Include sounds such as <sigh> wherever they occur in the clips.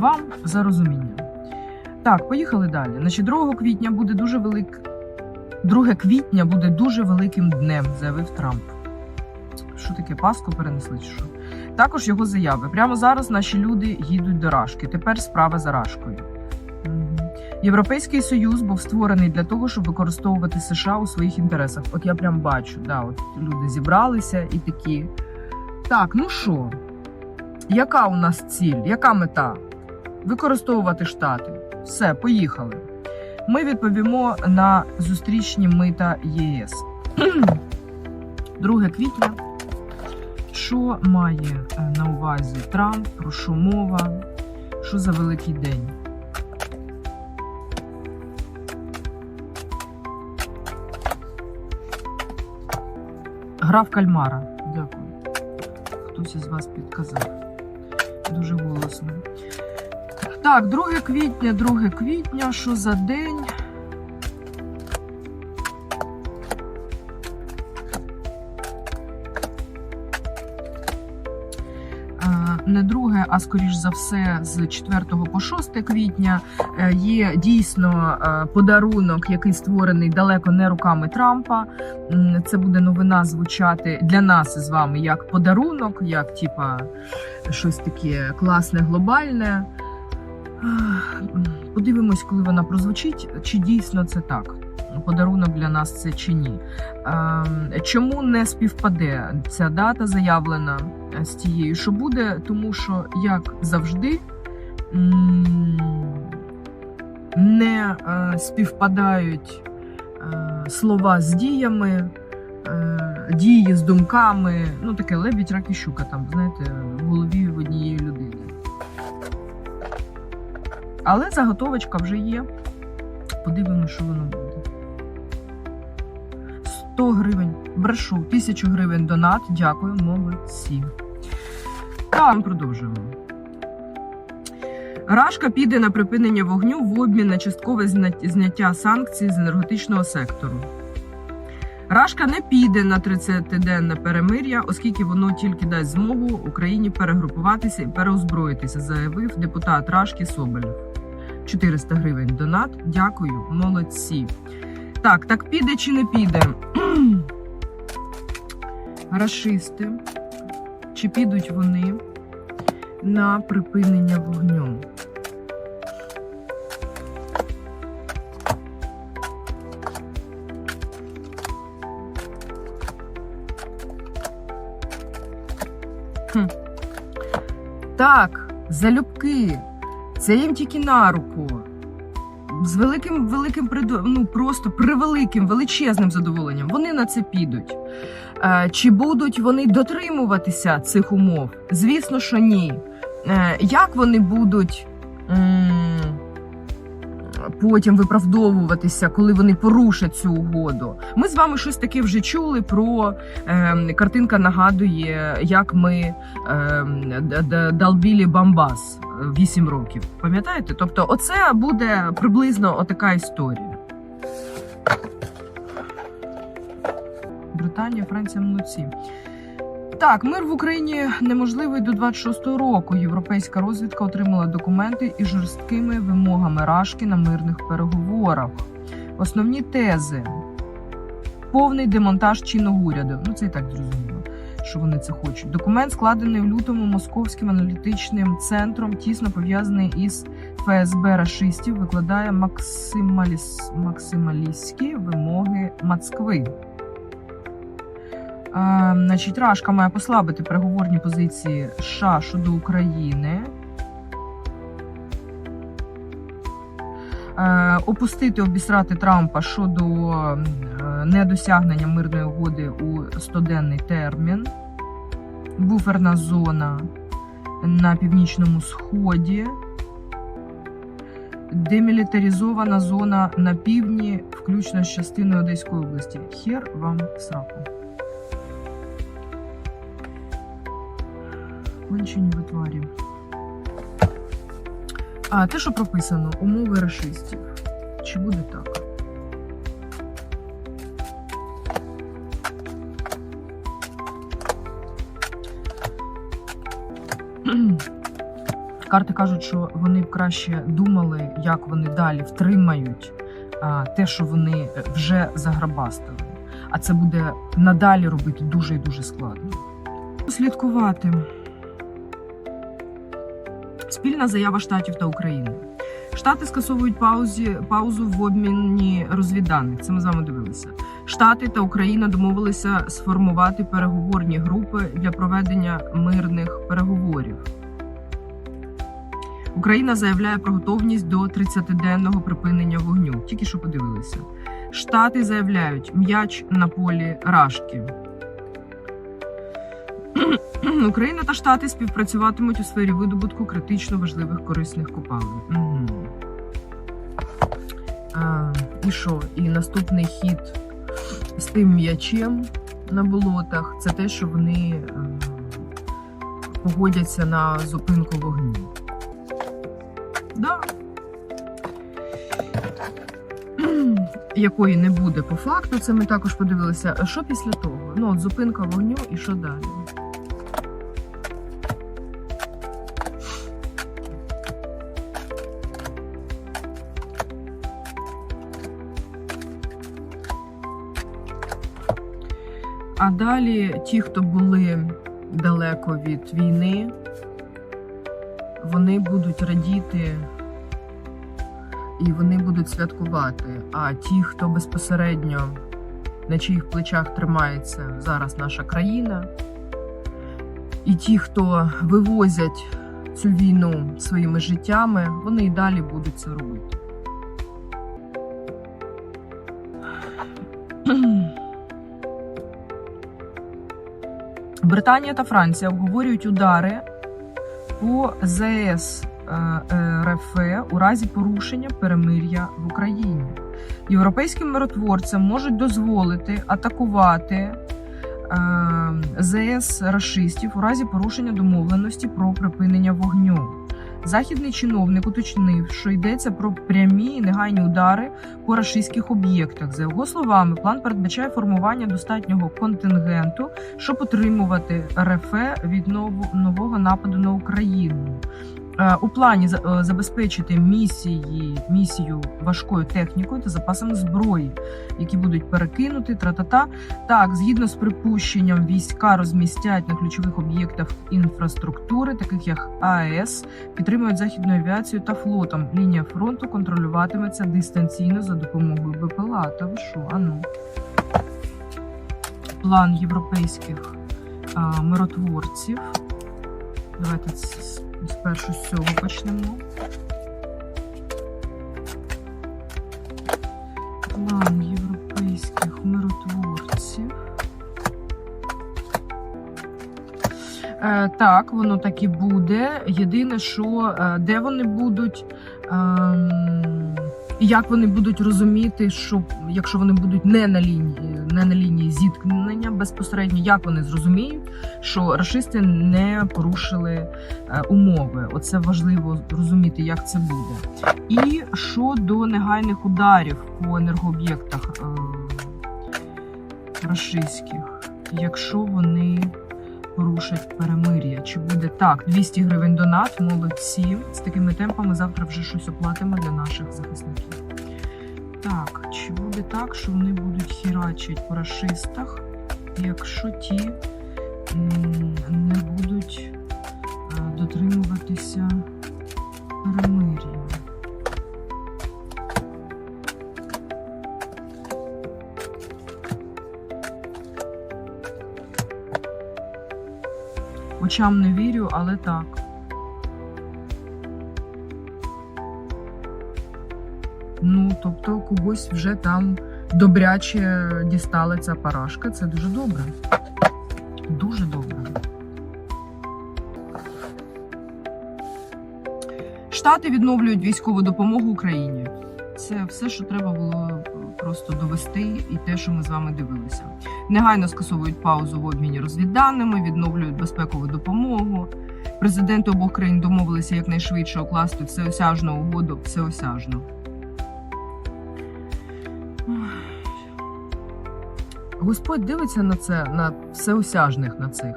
вам за розуміння. Так, поїхали далі. Значить, 2 квітня буде дуже велик... 2 квітня буде дуже великим днем, заявив Трамп. Що таке Пасху перенесли? Чи що? Також його заяви. Прямо зараз наші люди їдуть до Рашки. Тепер справа за Рашкою. Європейський союз був створений для того, щоб використовувати США у своїх інтересах. От я прям бачу, да, от люди зібралися і такі. Так, ну що, яка у нас ціль? Яка мета? Використовувати штати. Все, поїхали. Ми відповімо на зустрічні мита ЄС. 2 квітня. Що має е, на увазі Трамп? Про що мова? Що за великий день? Гра в кальмара. Дякую. Хтось із вас підказав. Дуже голосно. Так, 2 квітня, 2 квітня. Що за день? Е, Не друге, а скоріш за все, з 4 по 6 квітня е, є дійсно е, подарунок, який створений далеко не руками Трампа. Це буде новина звучати для нас з вами як подарунок, як типа щось таке класне, глобальне. Подивимось, коли вона прозвучить, чи дійсно це так. Подарунок для нас це чи ні. Ем, Чому не співпаде ця дата заявлена е, з тією, що буде? Тому що, як завжди, не е, співпадають е, слова з діями, дії з думками. Ну, таке лебідь, рак і щука там, знаєте, в голові в однієї Але заготовочка вже є. Подивимося, що воно буде. 100 гривень. Брешу, 1000 гривень донат. Дякую, молодці. Так, продовжуємо. Рашка піде на припинення вогню в обмін на часткове зняття санкцій з енергетичного сектору. Рашка не піде на 30-денне перемир'я, оскільки воно тільки дасть змогу Україні перегрупуватися і переозброїтися, заявив депутат Рашки Соболєв. 400 гривень донат. Дякую, молодці. Так, так піде чи не піде? <clears throat> Рашисти. Чи підуть вони на припинення вогню? Так, залюбки. Це їм тільки на руку. З великим, великим ну просто превеликим, величезним задоволенням. Вони на це підуть. Е, Чи будуть вони дотримуватися цих умов? Звісно, що ні. Е, Як вони будуть потім виправдовуватися, коли вони порушать цю угоду? Ми з вами щось таке вже чули про е, картинка нагадує, як ми е, д- д- долбілі Бамбас 8 років. Пам'ятаєте? Тобто, оце буде приблизно отака історія. Британія, Франція, молодці. Так, мир в Україні неможливий до 26-го року. Європейська розвідка отримала документи із жорсткими вимогами Рашки на мирних переговорах. Основні тези: повний демонтаж чинного уряду. Ну це і так зрозуміло, що вони це хочуть. Документ складений в лютому московським аналітичним центром, тісно пов'язаний із ФСБ рашистів, викладає максималіс... максималістські вимоги Москви. Е, значить, Рашка має послабити переговорні позиції США щодо України. Е, опустити обісрати Трампа щодо недосягнення мирної угоди у 100-денний термін. Буферна зона на північному сході. Демілітаризована зона на півдні, включно з частиною Одеської області. Хер вам в сраку. Кончені витварі. А, те, що прописано, умови расистів. Чи буде так? Карти кажуть, що вони б краще думали, як вони далі втримають те, що вони вже заграбастили. А це буде надалі робити дуже і дуже складно. Слідкувати. Спільна заява штатів та України. Штати скасовують паузі, паузу в обміні розвідданих. Це ми з вами дивилися. Штати та Україна домовилися сформувати переговорні групи для проведення мирних переговорів. Україна заявляє про готовність до 30-денного припинення вогню. Тільки що подивилися. Штати заявляють м'яч на полі Рашки. <clears throat> Україна та Штати співпрацюватимуть у сфері видобутку критично важливих корисних копалин. Угу. А, і що? І наступний хід з тим м'ячем на болотах це те, що вони е, погодяться на зупинку вогню. Да. <clears throat> Якої не буде по факту, це ми також подивилися. Що після того? Ну, от зупинка вогню і що далі? А далі ті, хто були далеко від війни, вони будуть радіти і вони будуть святкувати. А ті, хто безпосередньо на чиїх плечах тримається зараз наша країна, і ті, хто вивозять цю війну своїми життями, вони і далі будуть це робити. Британія та Франція обговорюють удари по ЗС е, е, РФ у разі порушення перемир'я в Україні. Європейським миротворцям можуть дозволити атакувати е, ЗС рашистів у разі порушення домовленості про припинення вогню. Західний чиновник уточнив, що йдеться про прямі і негайні удари по рашистських об'єктах. За його словами, план передбачає формування достатнього контингенту, щоб отримувати РФ від ново- нового нападу на Україну. Е, У плані е, забезпечити місії, місію важкою технікою та запасами зброї, які будуть перекинути тра-та-та. Так, згідно з припущенням, війська розмістять на ключових об'єктах інфраструктури, таких як АЕС, підтримують західну авіацію та флотом. Лінія фронту контролюватиметься дистанційно за допомогою БПЛА. Та ви що? Ану. План європейських а, миротворців. Давайте спершу з цього почнемо. План європейських миротворців. Е, так, воно так і буде. Єдине, що е, де вони будуть, і як вони будуть розуміти, що якщо вони будуть не на лінії, не на лінії зіткнення безпосередньо, як вони зрозуміють, що рашисти не порушили е, умови. Оце важливо розуміти, як це буде. І щодо негайних ударів по енергооб'єктах е, рашистських, якщо вони порушать перемир'я, чи буде так? 200 гривень донат, молодці. З такими темпами завтра вже щось оплатимо для наших захисників. Так, чи буде так, що вони будуть хірачити по рашистах, якщо ті не будуть е, дотримуватися перемир'я? Очам не вірю, але так. Ну, тобто когось вже там добряче дістала ця парашка. Це дуже добре. Дуже добре. Штати відновлюють військову допомогу Україні. Це все, що треба було просто довести, і те, що ми з вами дивилися. Негайно скасовують паузу в обміні розвідданими, відновлюють безпекову допомогу. Президенти обох країн домовилися якнайшвидше укласти всеосяжну угоду всеосяжну. Господь дивиться на це, на всеосяжних на цих.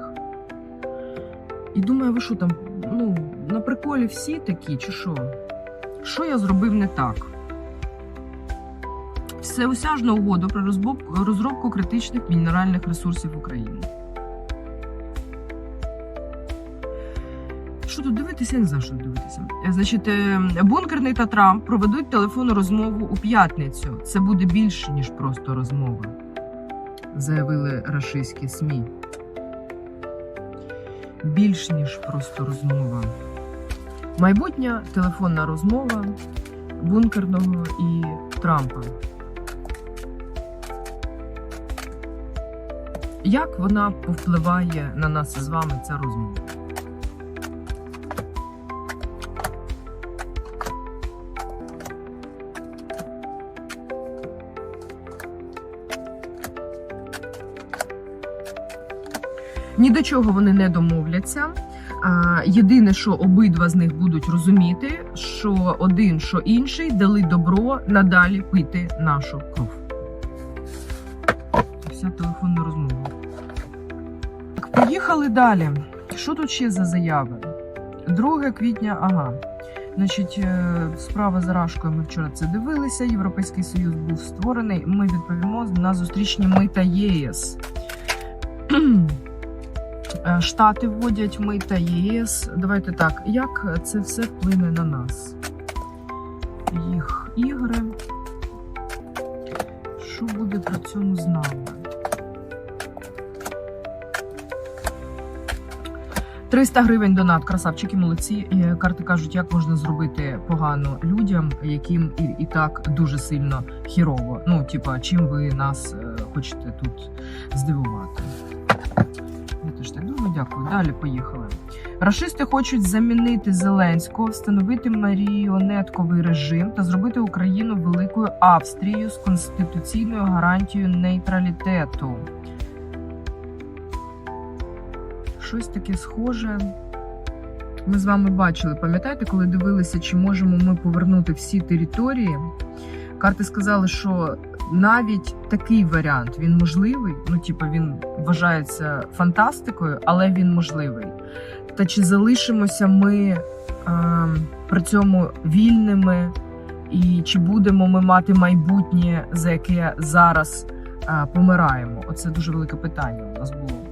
І думає, ви що там, ну, на приколі всі такі, чи що? Що я зробив не так? Всеосяжну угоду про розробку критичних мінеральних ресурсів України. Що тут дивитися? Я не знаю, що дивитися. Е, Значить, е, бункерний та Трамп проведуть телефонну розмову у п'ятницю. Це буде більше, ніж просто розмова, заявили рашистські СМІ. Більш ніж просто розмова. Майбутня телефонна розмова бункерного і Трампа. Як вона повпливає на нас з вами ця розмова? До чого вони не домовляться. Єдине, що обидва з них будуть розуміти, що один, що інший дали добро надалі пити нашу кров. Вся телефонна розмова. Так, поїхали далі. Що тут ще за заяви? 2 квітня, ага. Значить, е, справа з Рашкою. Ми вчора це дивилися. Європейський Союз був створений. Ми відповімо на зустрічні мита ЄС. Е, Штати вводять мита ЄС. Давайте так, як це все вплине на нас? Їх ігри. Що буде при цьому з нами? 300 гривень донат, красавчики, молодці. І Карти кажуть, як можна зробити погано людям, яким і, і так дуже сильно хірово. Ну, типа, чим ви нас е, хочете тут здивувати? Я теж так думаю, дякую. Далі поїхали. Рашисти хочуть замінити Зеленського, встановити маріонетковий режим та зробити Україну великою Австрією з конституційною гарантією нейтралітету. Щось таке схоже. Ми з вами бачили, пам'ятаєте, коли дивилися, чи можемо ми повернути всі території? Карти сказали, що навіть такий варіант він можливий. Ну, типу, він вважається фантастикою, але він можливий. Та чи залишимося ми е, при цьому вільними, і чи будемо ми мати майбутнє, за яке зараз е, помираємо? Оце дуже велике питання у нас було.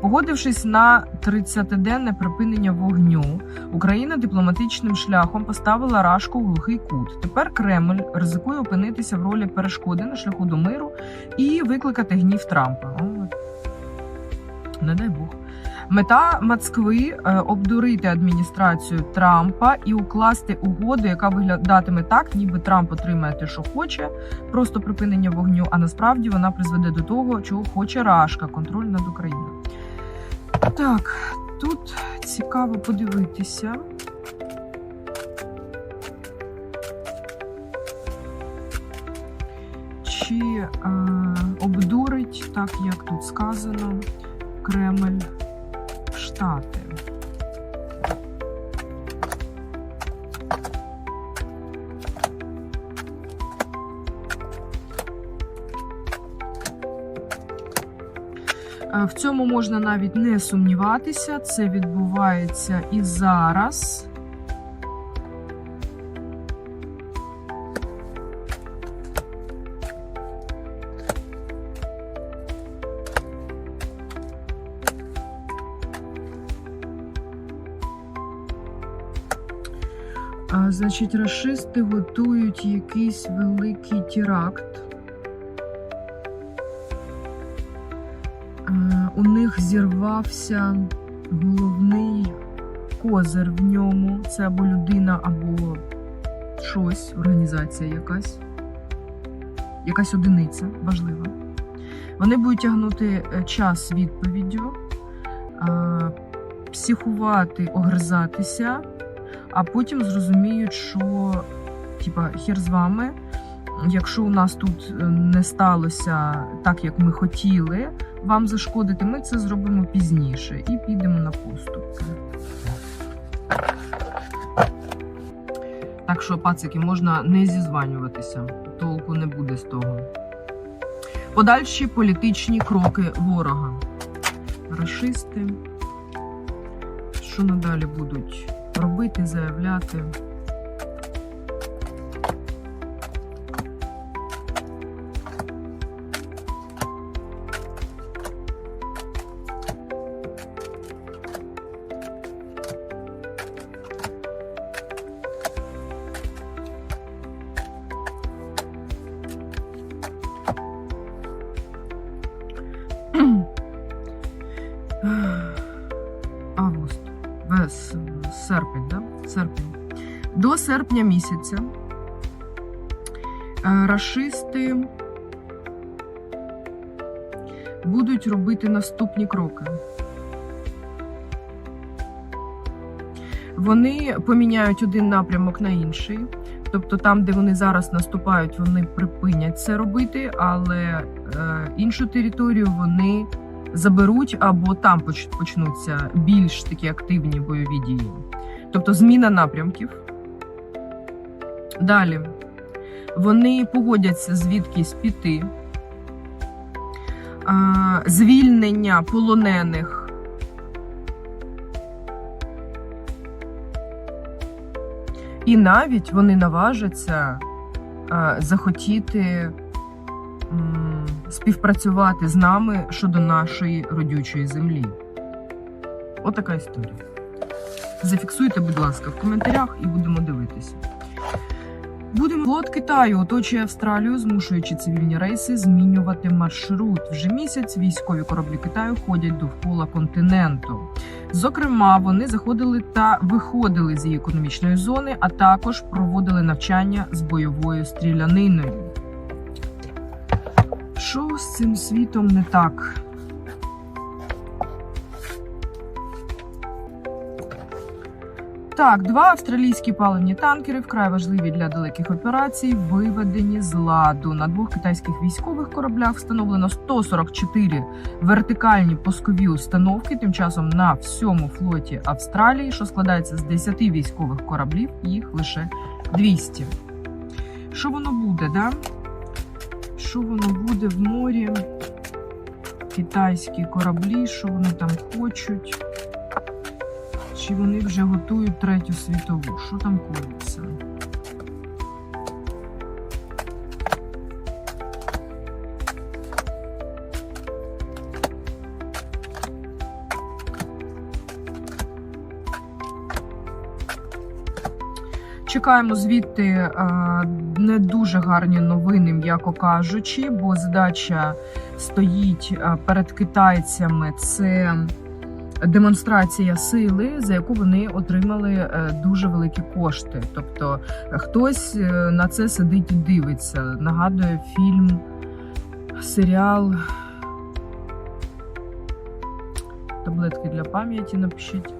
Погодившись на 30-денне припинення вогню, Україна дипломатичним шляхом поставила Рашку в глухий кут. Тепер Кремль ризикує опинитися в ролі перешкоди на шляху до миру і викликати гнів Трампа. Не дай Бог. Мета Москви е, обдурити адміністрацію Трампа і укласти угоду, яка виглядатиме так, ніби Трамп отримає те, що хоче, просто припинення вогню. А насправді вона призведе до того, чого хоче Рашка контроль над Україною. Так, тут цікаво подивитися. Чи е, обдурить, так як тут сказано, Кремль Штати? В цьому можна навіть не сумніватися. Це відбувається і зараз. Значить, рашисти готують якийсь великий теракт. Зірвався головний козир в ньому. Це або людина, або щось, організація якась. Якась одиниця важлива. Вони будуть тягнути е, час відповіддю, е, психувати, огризатися, а потім зрозуміють, що типа хір з вами. Якщо у нас тут е, не сталося так, як ми хотіли вам зашкодити, ми це зробимо пізніше і підемо на поступки. Так що, пацики, можна не зізванюватися, толку не буде з того. Подальші політичні кроки ворога. Рашисти. Що надалі будуть робити, заявляти. Серпня місяця е, рашисти будуть робити наступні кроки. Вони поміняють один напрямок на інший. Тобто там, де вони зараз наступають, вони припинять це робити, але е, іншу територію вони заберуть або там почнуться більш такі активні бойові дії. Тобто зміна напрямків. Далі вони погодяться звідкись піти. Звільнення полонених. І навіть вони наважаться захотіти співпрацювати з нами щодо нашої родючої землі. Отака історія. Зафіксуйте, будь ласка, в коментарях і будемо дивитися. Будемо флот Китаю оточує Австралію, змушуючи цивільні рейси змінювати маршрут. Вже місяць військові кораблі Китаю ходять довкола континенту. Зокрема, вони заходили та виходили з її економічної зони, а також проводили навчання з бойовою стріляниною. Що з цим світом не так? Так, два австралійські паливні танкери вкрай важливі для далеких операцій, виведені з ладу. На двох китайських військових кораблях встановлено 144 вертикальні пускові установки. Тим часом на всьому флоті Австралії, що складається з 10 військових кораблів, їх лише 200. Що воно буде, да? Що воно буде в морі? Китайські кораблі, що вони там хочуть? Чи вони вже готують третю світову? Що там коїться? Чекаємо звідти е, не дуже гарні новини, м'яко кажучи, бо задача стоїть е, перед китайцями. Це демонстрація сили, за яку вони отримали е, дуже великі кошти. Тобто е, хтось е, на це сидить і дивиться. Нагадує фільм, серіал. Таблетки для пам'яті напишіть.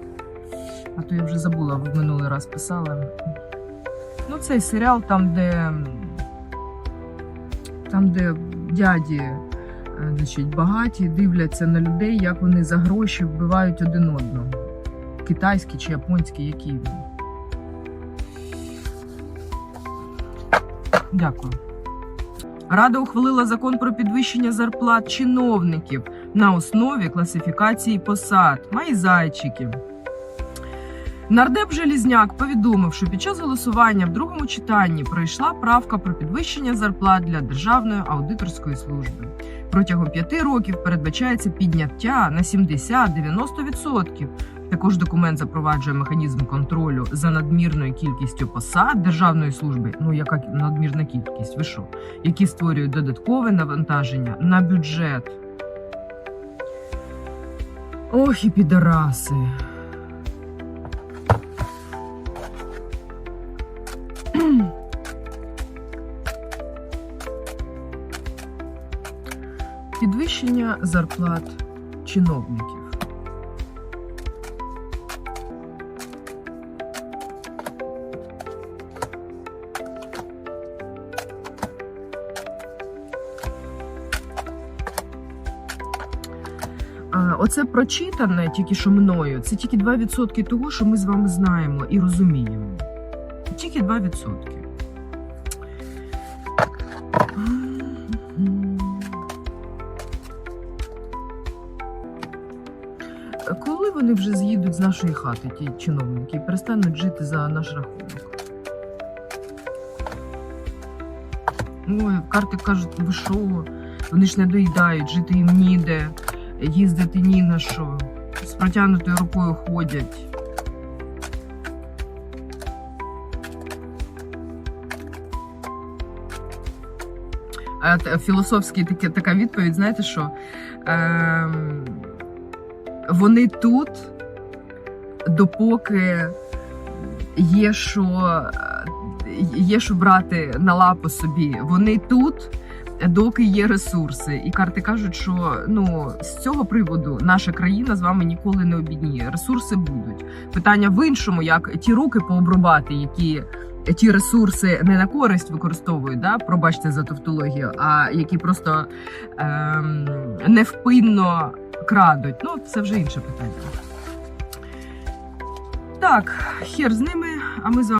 А то я вже забула, в минулий раз писала. Ну, цей серіал там, де там, де дяді значить, багаті дивляться на людей, як вони за гроші вбивають один одного. Китайські чи японські, які. Дякую. Рада ухвалила закон про підвищення зарплат чиновників на основі класифікації посад. Мої зайчики. Нардеп Желізняк повідомив, що під час голосування в другому читанні пройшла правка про підвищення зарплат для Державної аудиторської служби. Протягом п'яти років передбачається підняття на 70-90%. Також документ запроваджує механізм контролю за надмірною кількістю посад державної служби. Ну яка надмірна кількість? Ви що? Які створюють додаткове навантаження на бюджет. Ох, і підараси. Підвищення зарплат чиновників. Оце прочитане тільки що мною. Це тільки 2% того, що ми з вами знаємо і розуміємо. Тільки 2%. Вони вже з'їдуть з нашої хати, ті чиновники, і перестануть жити за наш рахунок? Ой, карти кажуть, ви що? Вони ж не доїдають, жити їм ніде, їздити ні на що. З протягнутою рукою ходять. Е, таке, така відповідь, знаєте що? Ем, вони тут, допоки є що, е, є що брати на лапу собі. Вони тут, доки є ресурси. І карти кажуть, що ну з цього приводу наша країна з вами ніколи не обідніє. Ресурси будуть. Питання в іншому, як ті руки пообрубати, які. Ті ресурси не на користь використовують, да? пробачте за тавтологію, а які просто ем, невпинно крадуть. Ну, це вже інше питання. Так, хер з ними, а ми з вами.